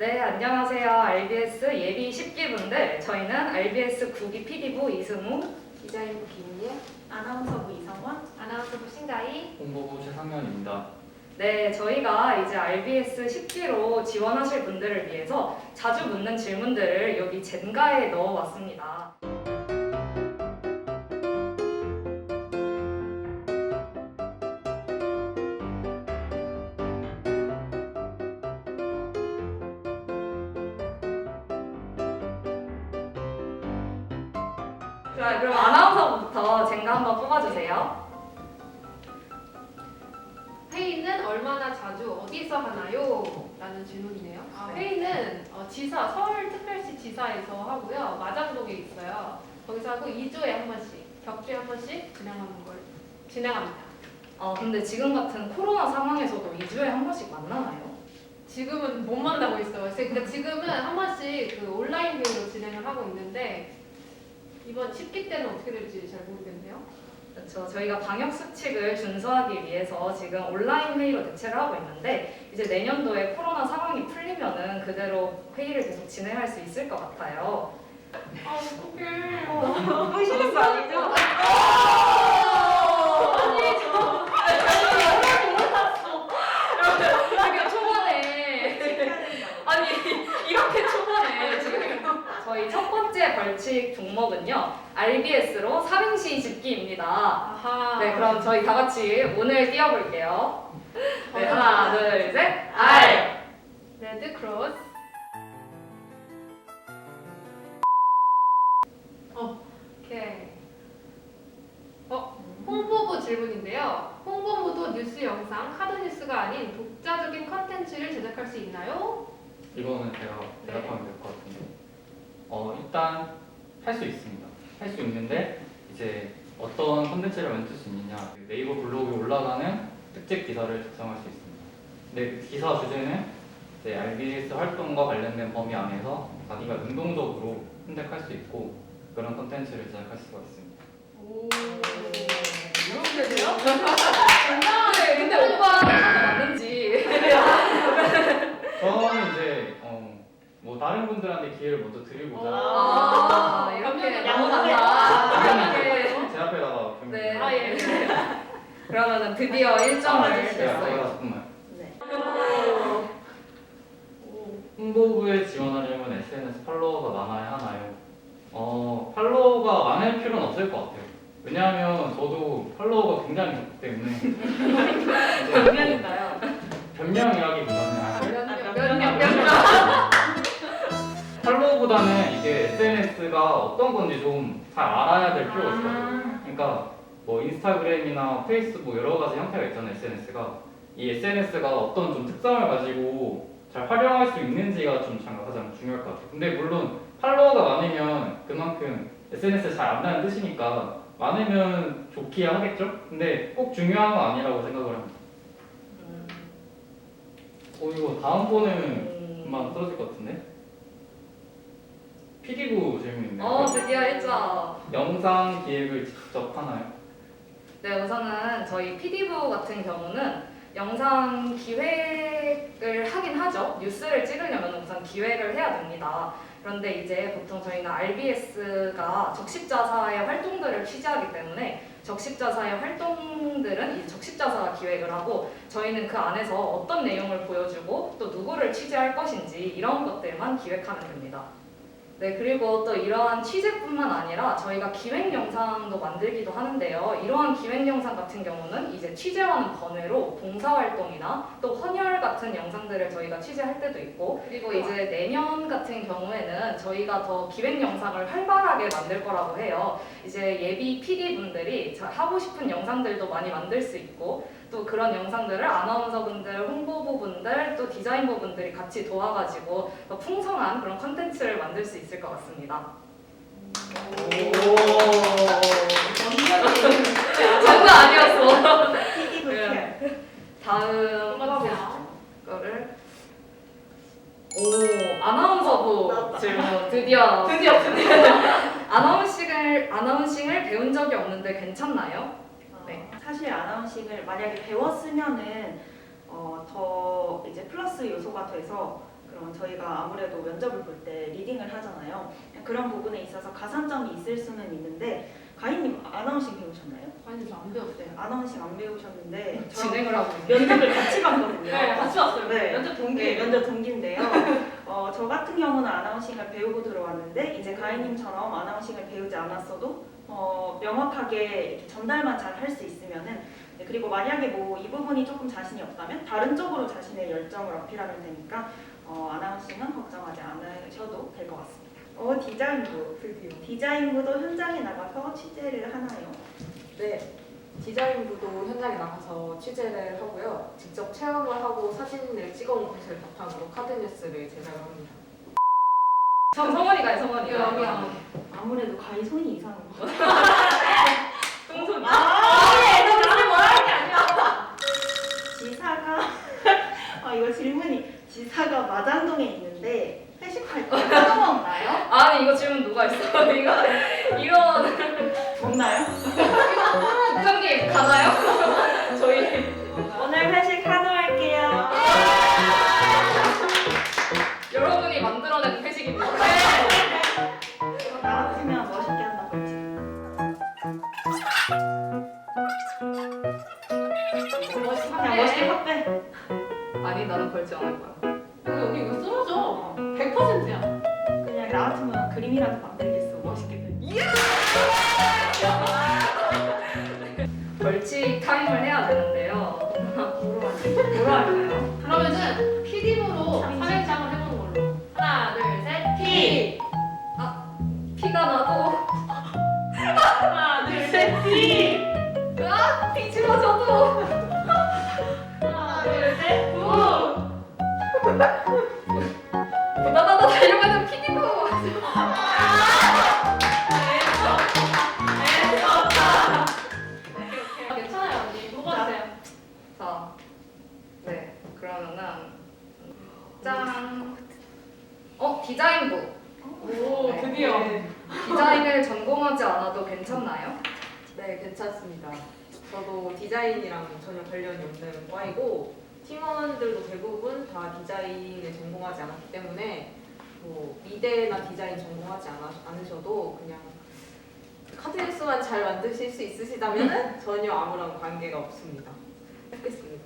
네, 안녕하세요. RBS 예비 10기분들. 저희는 RBS 9기 PD부 이승우, 디자인부 김은예, 아나운서부 이성원, 아나운서부 신가희, 홍보부 최상현입니다. 네, 저희가 이제 RBS 10기로 지원하실 분들을 위해서 자주 묻는 질문들을 여기 젠가에 넣어왔습니다. 자, 그럼 아나운서부터 젠가 한번 뽑아주세요. 회의는 얼마나 자주 어디서 하나요? 라는 질문이네요. 아, 네. 회의는 어, 지사, 서울특별시 지사에서 하고요. 마장동에 있어요. 거기서 하고 2주에 한 번씩, 격주에 한 번씩 진행하는 걸 진행합니다. 어, 근데 지금 같은 코로나 상황에서도 2주에 한 번씩 만나나요? 지금은 못 만나고 있어요. 그러니까 지금은 한 번씩 그 온라인 회의로 진행을 하고 있는데 이번 10기 때는 어떻게 될지 잘 모르겠네요. 그렇죠. 저희가 방역 수칙을 준수하기 위해서 지금 온라인 회의로 대체를 하고 있는데 이제 내년도에 코로나 상황이 풀리면은 그대로 회의를 계속 진행할 수 있을 것 같아요. 아, 어떡해. 의심했어 아니죠? 되게 초반에 아니 이렇게 초반에 지금 저희 첫 번째 벌칙 종목은요 RBS로 삼행시 집기입니다. 아하. 네, 그럼 저희 다 같이 오늘 띄워볼게요. 네, 하나, 둘, 셋, R. 레드 크로스. 어, 오케이. 어, 홍보부 질문인데요. 홍보부도 뉴스 영상, 카드 뉴스가 아닌 독자적인 컨텐츠를 제작할 수 있나요? 이거는 제가 대답하면 될것 일단 할수 있습니다. 할 수 있는데 이제 어떤 컨텐츠를 만들 수 있느냐, 네이버 블로그에 올라가는 특집 기사를 작성할 수 있습니다. 근데 그 기사 주제는 이제 RBS 활동과 관련된 범위 안에서 자기가 능동적으로 선택할 수 있고 그런 컨텐츠를 제작할 수가 있습니다. 오. 이렇게 돼요? 다른 분들한테 기회를 먼저 드리고자 아, 이렇게 양보한다. 넘어간다. 이렇게. 제 앞에다가 병 네. 아, 예. 그러면은 드디어 1점을 제가 냈어요. 제가 조금만 네. 오. 홍보부에 지원하려면 SNS 팔로워가 많아야 하나요? 어 팔로워가 많을 필요는 없을 것 같아요. 왜냐하면 저도 팔로워가 굉장히 적기 때문에 이제 몇 명인가요? 변명이라기보다 SNS가 어떤 건지 좀 잘 알아야 될 필요가 있어요. 아, 그러니까 뭐 인스타그램이나 페이스북 여러 가지 형태가 있잖아요 SNS가 이 SNS가 어떤 좀 특성을 가지고 잘 활용할 수 있는지가 좀 장- 가장 중요할 것 같아요 근데 물론 팔로워가 많으면 그만큼 SNS 잘 안다는 뜻이니까 많으면 좋기야 하겠죠? 근데 꼭 중요한 건 아니라고 생각을 합니다 어 이거 다음번에는 음. 금방 떨어질 것 같은데? PD부 질문인데요 어, 드디어 1점. 영상 기획을 직접 하나요? 네, 우선은 저희 PD부 같은 경우는 영상 기획을 하긴 하죠. 뉴스를 찍으려면 우선 기획을 해야 됩니다. 그런데 이제 보통 저희는 RBS가 적십자사의 활동들을 취재하기 때문에 적십자사의 활동들은 이 적십자사가 기획을 하고 저희는 그 안에서 어떤 내용을 보여주고 또 누구를 취재할 것인지 이런 것들만 기획하면 됩니다. 네, 그리고 또 이러한 취재뿐만 아니라 저희가 기획 영상도 만들기도 하는데요. 이러한 기획 영상 같은 경우는 이제 취재와는 번외로 봉사활동이나 또 헌혈 같은 영상들을 저희가 취재할 때도 있고 그리고 이제 내년 같은 경우에는 저희가 더 기획 영상을 활발하게 만들 거라고 해요. 이제 예비 PD분들이 하고 싶은 영상들도 많이 만들 수 있고 또 그런 영상들을 아나운서분들, 홍보부분들, 또 디자인부분들이 같이 도와가지고 더 풍성한 그런 컨텐츠를 만들 수 있을 것 같습니다. 장난 아니었어. 네. 다음. 거를 오 아나운서부. 질문 드디어 드디어 드디어. 아나운싱을 아나운싱을 배운 적이 없는데 괜찮나요? 사실 아나운싱을 만약에 배웠으면은 어, 더 이제 플러스 요소가 돼서 그런 저희가 아무래도 면접을 볼 때 리딩을 하잖아요. 그런 부분에 있어서 가산점이 있을 수는 있는데 가인님 아나운싱 배우셨나요? 아니 저안 배웠어요. 네, 아나운싱 안 배우셨는데 저 진행을 하고. 면접을 같이 봤거든요. 네, 같이 왔어요. 네. 면접 동기. 네, 면접 동기인데요. 어, 저 같은 경우는 아나운싱을 배우고 들어왔는데 이제 가인님처럼 아나운싱을 배우지 않았어도 어, 명확하게 전달만 잘 할 수 있으면은 네, 그리고 만약에 뭐 이 부분이 조금 자신이 없다면 다른 쪽으로 자신의 열정을 어필하면 되니까 어, 아나운싱은 걱정하지 않으셔도 될 것 같습니다. 어, 디자인부 드디어 디자인부도 현장에 나가서 취재를 하나요? 네, 디자인부도 현장에 나가서 취재를 하고요. 직접 체험을 하고 사진을 찍어온 것을 바탕으로 카드 뉴스를 제작을 합니다. 성, 성원이가 성원이가. 안 아무래도 가인 손이 이상한 거. 똥손이. 지사가 아 이거 질문이 지사가 마장동에 있는데 회식할 때 사과 먹나요? 아니 이거 질문 그냥 나 같으면 그림이라도 만들겠어. 멋있게 빼. 벌칙 타임을 해야 되는데요. 뭐로 할까요? 그러면은 PD부로 사회장 관련이 없는 과이고 팀원들도 대부분 다 디자인을 전공하지 않았기 때문에 뭐 미대나 디자인 전공하지 않아, 않으셔도 그냥 카드 뉴스만 잘 만드실 수 있으시다면 전혀 아무런 관계가 없습니다. 했겠습니다.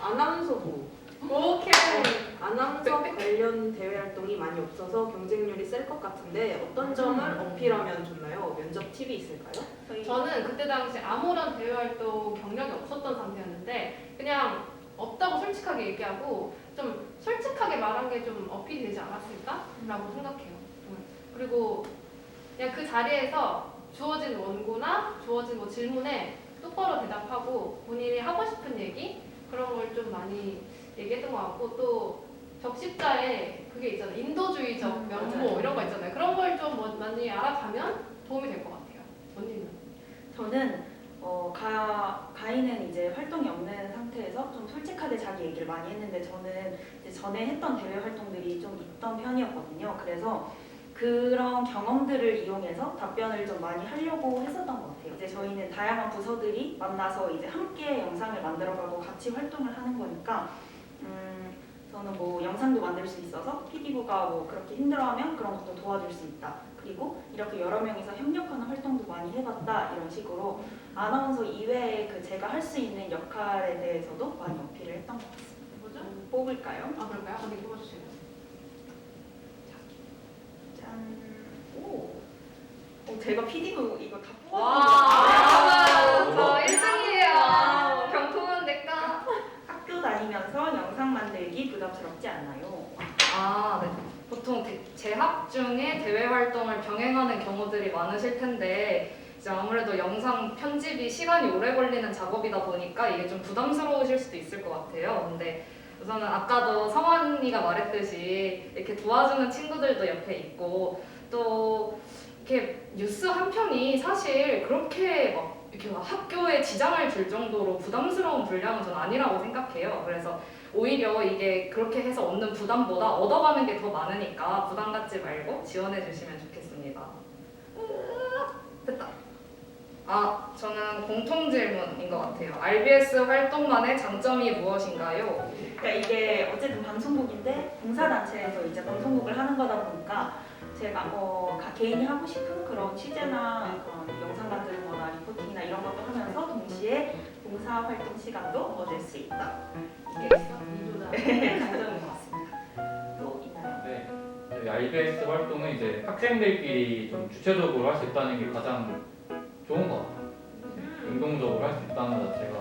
아나운서부 오케이. 아나운서 관련 대외 활동이 많이 없어서 경쟁률이 셀 것 같은데 어떤 점을 어필하면 좋나요? 면접 팁이 있을까요? 저는 그때 당시 아무런 대외 활동 경력이 없었던 상태였는데 그냥 없다고 솔직하게 얘기하고 좀 솔직하게 말한 게 좀 어필이 되지 않았을까라고 생각해요. 음. 그리고 그냥 그 자리에서 주어진 원고나 주어진 뭐 질문에 똑바로 대답하고 본인이 하고 싶은 얘기 그런 걸 좀 많이 얘기했던 것 같고 또 적십자에 그게 있잖아요. 인도주의적 음, 면모 맞아요. 이런 거 있잖아요. 그런 걸 좀 많이 알아가면 도움이 될 것 같아요. 언니는? 저는 어, 가, 가인은 이제 활동이 없는 상태에서 좀 솔직하게 자기 얘기를 많이 했는데 저는 이제 전에 했던 대외 활동들이 좀 있던 편이었거든요. 그래서 그런 경험들을 이용해서 답변을 좀 많이 하려고 했었던 것 같아요. 이제 저희는 다양한 부서들이 만나서 이제 함께 영상을 만들어가고 같이 활동을 하는 거니까 음, 저는 뭐 영상도 만들 수 있어서 PD부가 뭐 그렇게 힘들어하면 그런 것도 도와줄 수 있다. 그리고 이렇게 여러 명이서 협력하는 활동도 많이 해봤다 이런 식으로 아나운서 이외에 그 제가 할 수 있는 역할에 대해서도 많이 어필을 했던 것 같습니다. 뭐죠? 뽑을까요? 아 그럴까요? 언니 뽑아주세요. 짠. 오. 어, 제가 PD부 이거 다 와, 부담스럽지 않나요? 아, 네. 보통 대- 재학 중에 대외 활동을 병행하는 경우들이 많으실 텐데 이제 아무래도 영상 편집이 시간이 오래 걸리는 작업이다 보니까 이게 좀 부담스러우실 수도 있을 것 같아요. 근데 우선은 아까도 성원이가 말했듯이 이렇게 도와주는 친구들도 옆에 있고 또 이렇게 뉴스 한 편이 사실 그렇게 막 이렇게 막 학교에 지장을 줄 정도로 부담스러운 분량은 전 아니라고 생각해요. 그래서 오히려 이게 그렇게 해서 얻는 부담보다 얻어가는 게 더 많으니까 부담 갖지 말고 지원해 주시면 좋겠습니다. 됐다. 아, 저는 공통 질문인 것 같아요. RBS 활동만의 장점이 무엇인가요? 그러니까 이게 어쨌든 방송국인데 봉사단체에서 이제 방송국을 하는 거다 보니까 제가 뭐 가- 개인이 하고 싶은 그런 취재나 그런 영상 만들거나 리포팅이나 이런 것도 하면서 동시에 봉사 활동 시간도 얻을 수 있다. 이게 이도다. 장점인 것 같습니다. 또 있나요? 네. 저희 활동은 이제 학생들끼리 좀 주체적으로 할 수 있다는 게 가장 좋은 것 같아요. 음. 능동적으로 할 수 있다는 것 자체가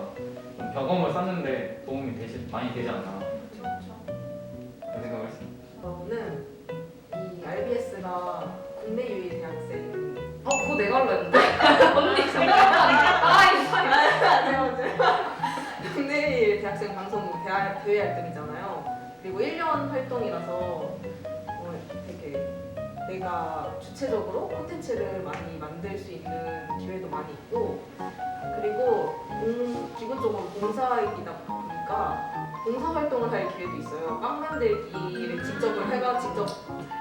좀 경험을 쌓는데 도움이 되시, 많이 되지 않나 그런 생각을 했습니다. 저는 이 RBS가 국내 유일 대학생 어, 그거 내가 할라 했는데. 언니. 아, 이 국내 유일 대학생 방송국 대학 대회 활동이잖아요. 그리고 1년 활동이라서 어, 되게 내가 주체적으로 콘텐츠를 많이 만들 수 있는 기회도 많이 있고 그리고 공- 기본적으로 봉사이다 보니까 봉사 활동을 할 기회도 있어요. 빵 만들기를 직접 해가 직접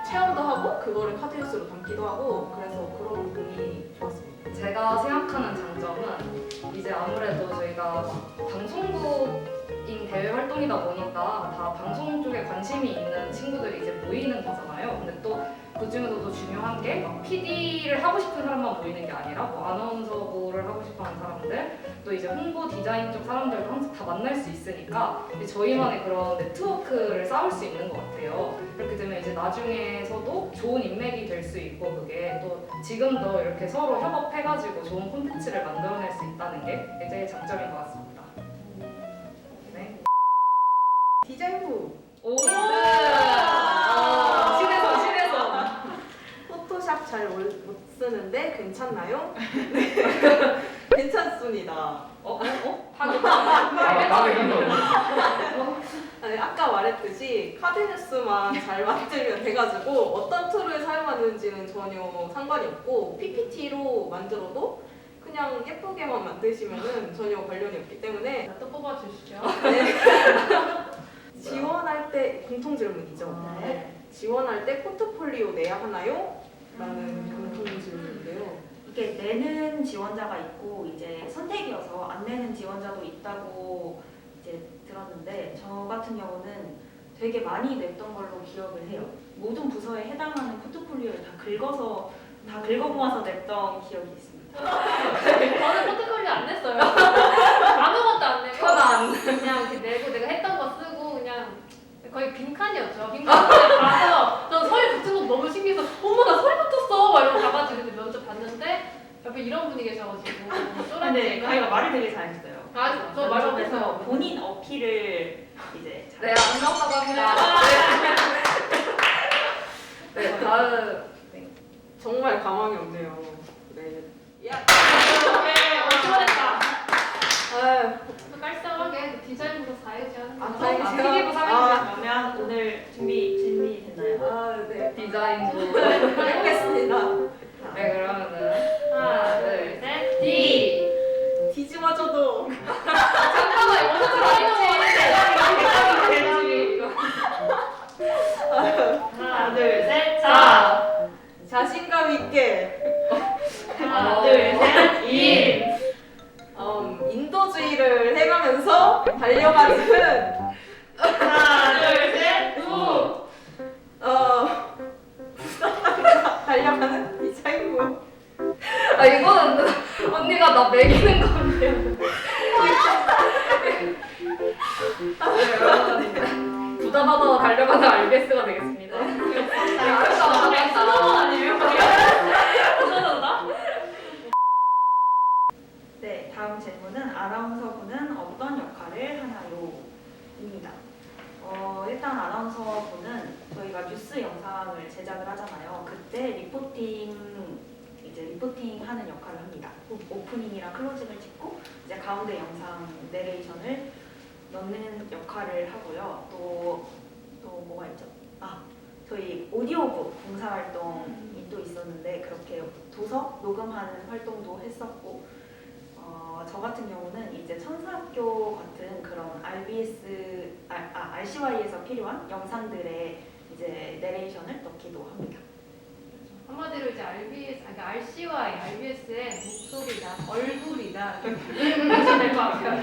체험도 하고 그거를 카드 뉴스로 담기도 하고 그래서 그런 부분이 좋았습니다. 제가 생각하는 장점은 이제 아무래도 저희가 방송국인 대외 활동이다 보니까 다 방송 쪽에 관심이 있는 친구들이 이제 모이는 거잖아요. 근데 또 그 중에서도 중요한 게 막 PD를 하고 싶은 사람만 모이는 게 아니라 뭐 아나운서부를 하고 싶어하는 사람들, 또 이제 홍보 디자인 쪽 사람들도 항상 다 만날 수 있으니까 저희만의 그런 네트워크를 쌓을 수 있는 것 같아요. 그렇게 되면 이제 나중에서도 좋은 인맥이 될 수 있고 그게 또 지금도 이렇게 서로 협업해가지고 좋은 콘텐츠를 만들어낼 수 있다는 게 이제 장점인 것 같습니다. 네. 디자인부 오! 신 잘 못 쓰는데 괜찮나요? 네. 괜찮습니다. 어? 어? 어? 하긴. 아, 나도 이런 거 아니, 아까 말했듯이 카드 뉴스만 잘 만들면 돼가지고 어떤 툴을 사용하는지는 전혀 상관이 없고 PPT로 만들어도 그냥 예쁘게만 만드시면은 전혀 관련이 없기 때문에 또 뽑아주시죠. 지원할 때 공통 질문이죠. 네. 지원할 때 포트폴리오 내야 하나요? 라는 공통 질문인데요. 이게 내는 지원자가 있고 이제 선택이어서 안 내는 지원자도 있다고 이제 들었는데 저 같은 경우는 되게 많이 냈던 걸로 기억을 해요. 모든 부서에 해당하는 포트폴리오를 다 긁어서 다 긁어 모아서 냈던 기억이 있습니다. 저는 포트폴리오 안 냈어요. 아무것도 안 내고. 그냥 이렇게 내고 내가 했던 거 쓰고 그냥 거의 빈칸이었죠. 빈칸 가서 전 서류 붙은 거 너무 신기해서 어머 나 서류 붙었어 막 이러고 가가지고 이제 면접 봤는데 옆에 이런 분이 계셔가지고 근데 쫄았지. 가희가 말을 되게 잘했어요. 아, 저말 면접에서 못했어요. 본인 어필을 이제 잘 네, 안녕하다고 합니다. 네. 네, 다음. 네. 정말 가망이 없네요. 네. 야, 네, 어, 시원했다. 또 깔쌈하게 그 디자인부터 사야지 하는 아, 거. 다행이세요. 튀기고. 아, 그러면 오늘 준비 준비 됐나요? 아, 네. 디자인부. 해보겠습니다. 네, 그러면은. 하나, 둘, 셋, D. 뒤집어져도 잠깐만, 이거 무슨 하나, 둘, 셋, 자. 자신감 있게 해가 제작을 하잖아요. 그때 리포팅 이제 리포팅 하는 역할을 합니다. 오- 오프닝이랑 클로징을 찍고 이제 가운데 영상 내레이션을 넣는 역할을 하고요. 또, 또 뭐가 있죠? 아, 저희 오디오북 봉사활동이 또 있었는데 그렇게 도서 녹음하는 활동도 했었고 어, 저 같은 경우는 이제 천사학교 같은 그런 RBS, 아, 아, RCY에서 필요한 영상들의 이제 내레이션을 넣기도 합니다. 한마디로 이제 RBS, 아니 RC와 RBS의 목소리다, 얼굴이다 이렇게 될것 같아요.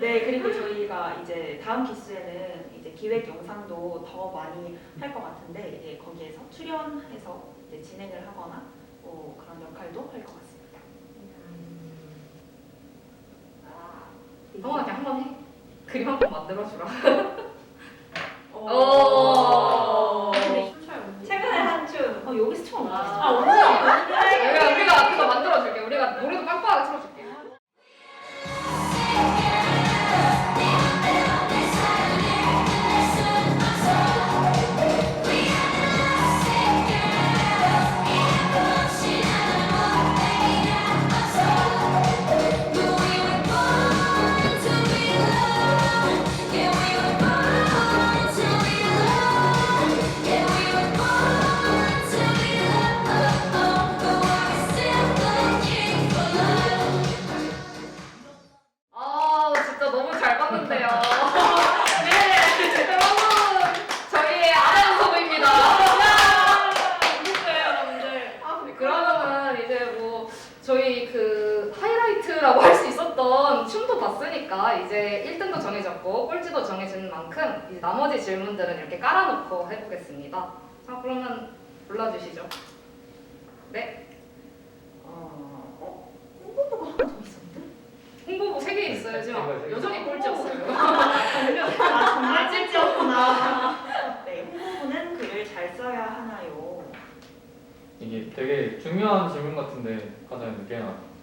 네, 그리고 저희가 이제 다음 기수에는 이제 기획 영상도 더 많이 할 것 같은데 이제 거기에서 출연해서 이제 진행을 하거나 뭐 그런 역할도 할 것 같습니다. 성원아 그냥 한번 해. 그림 한 번 만들어주라. 오. 근데 춤춰요 언니. 최근에 한 춤. 어, 여기서 처음 아, 봤어요. 아, 우리가 우리 봤으니까 이제 1등도 정해졌고 꼴찌도 정해진 만큼 이제 나머지 질문들은 이렇게 깔아놓고 해보겠습니다. 자 그러면 골라주시죠. 네, 어, 어? 홍보부가 하나 더 있었는데? 홍보부 3개 있어요. 지금 여전히 꼴찌였어요. 아, 정말 찔찔었구나. 네, 홍보부는 글을 잘 써야 하나요? 이게 되게 중요한 질문 같은데 가장 늦게 나. 어,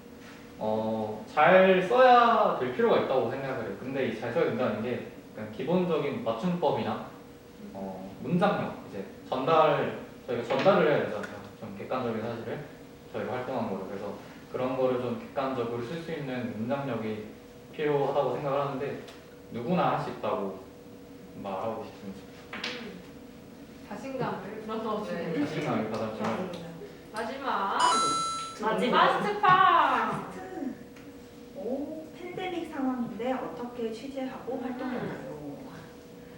잘 써야 될 필요가 있다고 생각을 해요. 근데 이 잘 써야 된다는 게 약간 기본적인 맞춤법이나 어, 문장력 이제 전달 저희가 전달을 해야 되잖아요. 좀 객관적인 사실을 저희가 활동한 거로 그래서 그런 거를 좀 객관적으로 쓸 수 있는 문장력이 필요하다고 생각을 하는데 누구나 할 수 있다고 말하고 싶습니다. 자신감을 불어넣어주는 네. 자신감이 가장 중요해요. 마지막 마지막. 마스트 파 오, 팬데믹 상황인데 어떻게 취재하고 활동했나요?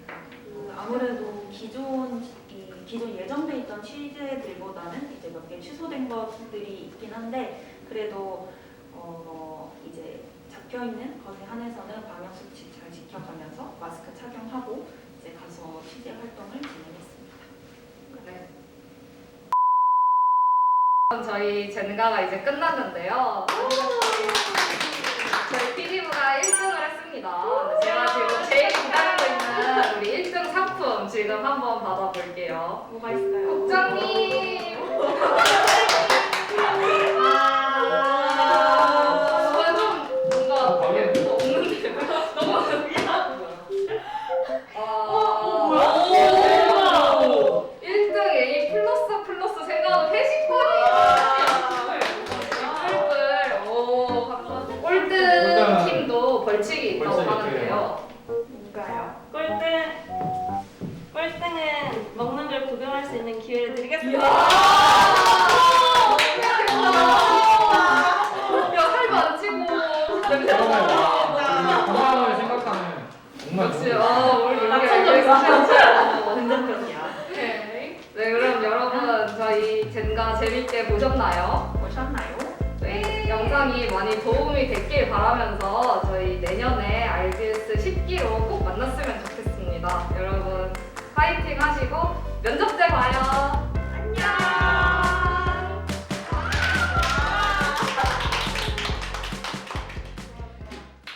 그 아무래도 기존 이 기존 예정돼 있던 취재들보다는 이제 몇 개 취소된 것들이 있긴 한데 그래도 어 이제 잡혀 있는 것에 한해서는 방역 수칙 잘 지켜가면서 마스크 착용하고 이제 가서 취재 활동을 진행했습니다. 네. 저희 젠가가 이제 끝났는데요. 저희 PD부가 1등을 했습니다. 네, 제가 지금 제일 기다리고 있는 우리 1등 상품 지금 한번 받아볼게요. 뭐가 있을까요? 국장님! 아, 재밌게 보셨나요? 보셨나요? 네, 영상이 많이 도움이 됐길 바라면서 저희 내년에 RBS 10기로 꼭 만났으면 좋겠습니다. 여러분 파이팅 하시고 면접 때 봐요.